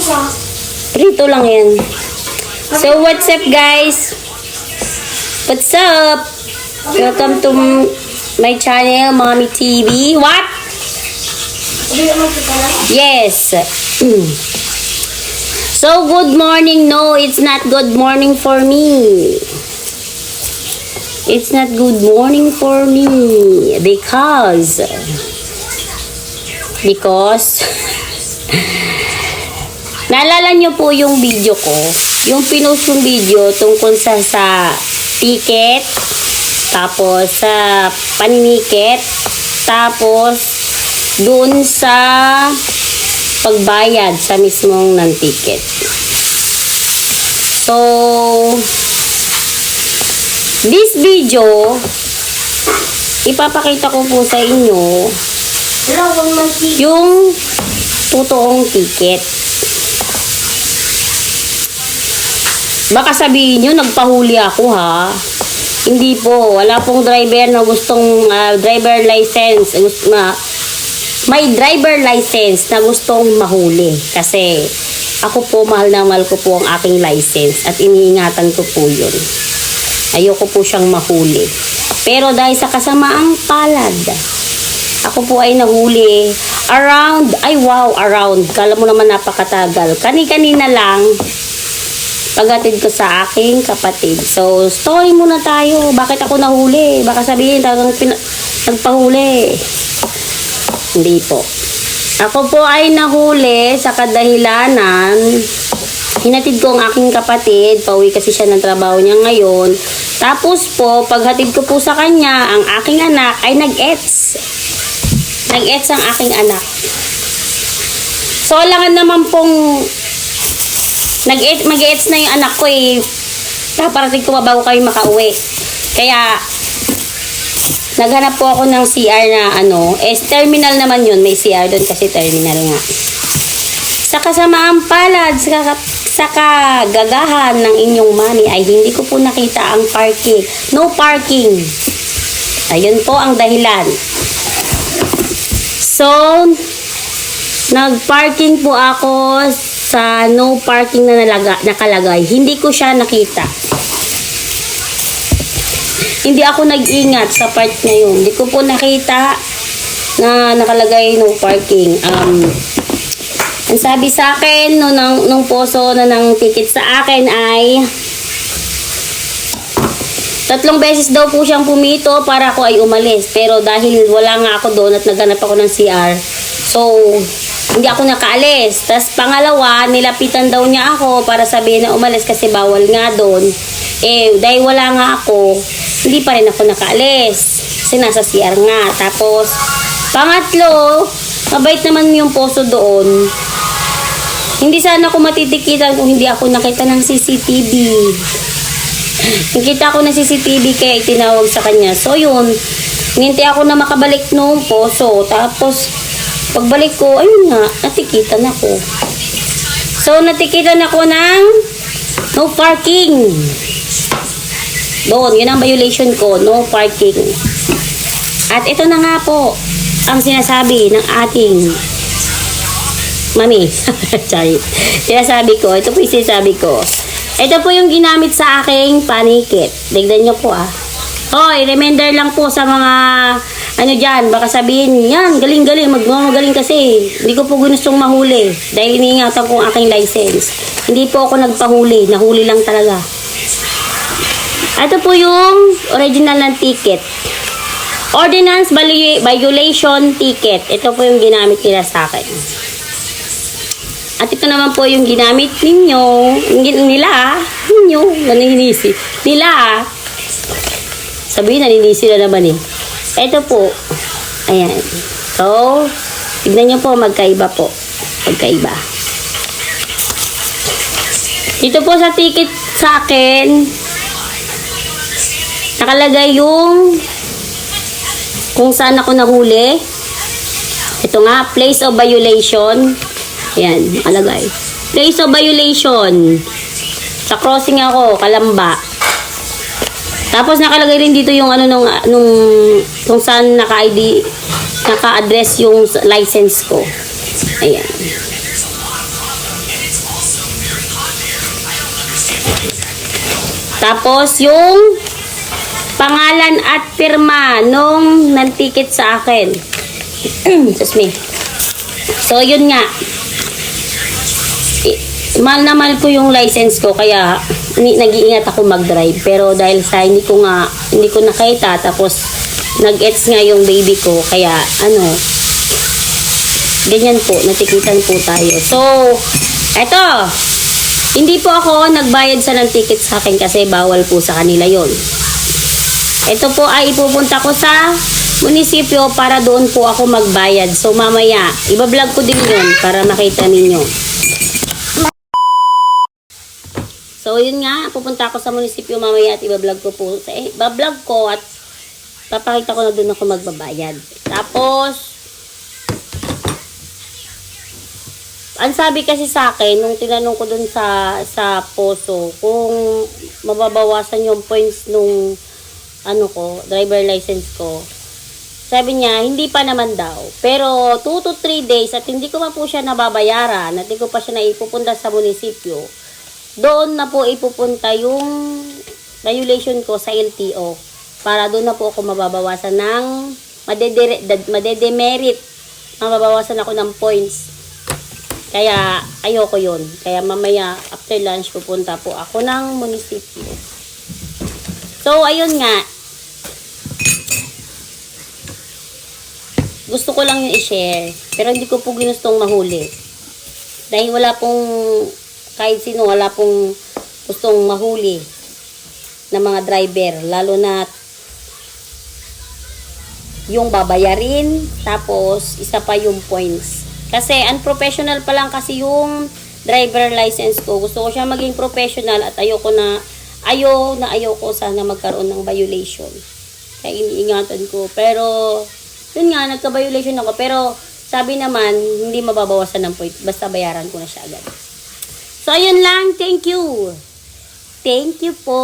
siya. Prito lang yan. So, what's up, guys? What's up? Welcome to my channel, Mommy TV. What? Lang. Yes. Mm. So, good morning. No, it's not good morning for me. It's not good morning for me because because Naalala niyo po yung video ko, yung pinost yung video tungkol sa sa ticket, tapos sa paninikit, tapos doon sa pagbayad sa mismong ng ticket. So, this video, ipapakita ko po sa inyo yung totoong ticket. Baka sabihin nyo, nagpahuli ako ha. Hindi po. Wala pong driver na gustong ah, driver license. Gusto na, may driver license na gustong mahuli. Kasi ako po, mahal na mahal ko po ang aking license at iniingatan ko po yun. Ayoko po siyang mahuli. Pero dahil sa kasamaang palad, ako po ay nahuli around, ay wow, around. Kala mo naman napakatagal. Kani-kanina lang, paghatid ko sa aking kapatid. So, story muna tayo. Bakit ako nahuli? Baka sabihin, talagang nagpahuli. Hindi po. Ako po ay nahuli sa kadahilanan. Hinatid ko ang aking kapatid. Pauwi kasi siya ng trabaho niya ngayon. Tapos po, paghatid ko po sa kanya, ang aking anak ay nag-ets. Nag-ets ang aking anak. So, alangan naman pong nag mag-ets na yung anak ko eh. Paparating ko bago kami makauwi. Kaya, naghanap po ako ng CR na ano, eh, terminal naman yun. May CR doon kasi terminal nga. Sa kasamaang palad, sa, sa kagagahan ng inyong mami ay hindi ko po nakita ang parking. No parking. Ayun po ang dahilan. So, nag-parking po ako sa no parking na nalaga, nakalagay. Hindi ko siya nakita. Hindi ako nag-ingat sa part na yun. Hindi ko po nakita na nakalagay no parking. Um, ang sabi sa akin no, nung, nung poso na ng ticket sa akin ay tatlong beses daw po siyang pumito para ako ay umalis. Pero dahil wala nga ako doon at naghanap ako ng CR, so hindi ako nakaalis. Tapos pangalawa, nilapitan daw niya ako para sabihin na umalis kasi bawal nga doon. Eh, dahil wala nga ako, hindi pa rin ako nakaalis. Kasi nasa CR nga. Tapos, pangatlo, mabait naman yung poso doon. Hindi sana ako matitikitan kung hindi ako nakita ng CCTV. Nakita ko ng CCTV kaya itinawag sa kanya. So yun, ngintay ako na makabalik noong poso. Tapos, pagbalik ko, ayun nga, natikitan ako. So, natikitan ako ng no parking. Doon, yun ang violation ko, no parking. At ito na nga po, ang sinasabi ng ating Mami, sorry. Sinasabi ko, ito po yung sinasabi ko. Ito po yung ginamit sa aking panikit. Tignan nyo po ah. Hoy, reminder lang po sa mga ano dyan, baka sabihin, yan, galing-galing, magmamagaling kasi. Hindi ko po gustong mahuli dahil iniingatan ko ang aking license. Hindi po ako nagpahuli, nahuli lang talaga. Ito po yung original ng ticket. Ordinance violation ticket. Ito po yung ginamit nila sa akin. At ito naman po yung ginamit ninyo, nila, ninyo, naninisi, nila, sabihin naninisi na naman eh. Ito po, ayan. So, tignan nyo po, magkaiba po. Magkaiba. Dito po sa ticket sa akin, nakalagay yung kung saan ako nahuli. Ito nga, place of violation. Yan, nakalagay. Place of violation. Sa crossing ako, Kalamba. Tapos nakalagay rin dito yung ano nung nung kung saan naka-ID naka-address yung license ko. Ayan. Tapos yung pangalan at pirma nung nantikit sa akin. Excuse me. So yun nga. Eh, mal na mal ko yung license ko kaya nag-iingat ako mag-drive. Pero dahil sa hindi ko nga hindi ko nakita tapos nag-ets nga yung baby ko kaya ano ganyan po natikitan po tayo. So eto hindi po ako nagbayad sa ng ticket sa akin kasi bawal po sa kanila yon ito po ay ipupunta ko sa munisipyo para doon po ako magbayad. So mamaya ibablog ko din yun para makita ninyo So, yun nga, pupunta ako sa munisipyo mamaya at ibablog ko po. Eh, bablog ko at papakita ko na doon ako magbabayad. Tapos, ang sabi kasi sa akin, nung tinanong ko doon sa, sa poso, kung mababawasan yung points nung ano ko, driver license ko, sabi niya, hindi pa naman daw. Pero 2 to 3 days at hindi ko pa po siya nababayaran, at hindi ko pa siya naipupunta sa munisipyo, doon na po ipupunta yung violation ko sa LTO para doon na po ako mababawasan ng madedere, madedemerit. Mababawasan ako ng points. Kaya ayoko yun. Kaya mamaya after lunch pupunta po ako ng munisipyo. So ayun nga. Gusto ko lang yung i-share pero hindi ko po ginustong mahuli. Dahil wala pong kahit sino wala pong gustong mahuli ng mga driver lalo na yung babayarin tapos isa pa yung points. Kasi unprofessional pa lang kasi yung driver license ko. Gusto ko siya maging professional at ayoko na ayo na ayoko sana magkaroon ng violation. Kaya iniingatan ko. Pero yun nga nagka-violation ako. Pero sabi naman hindi mababawasan ng point. Basta bayaran ko na siya agad So, ayun lang. Thank you. Thank you po.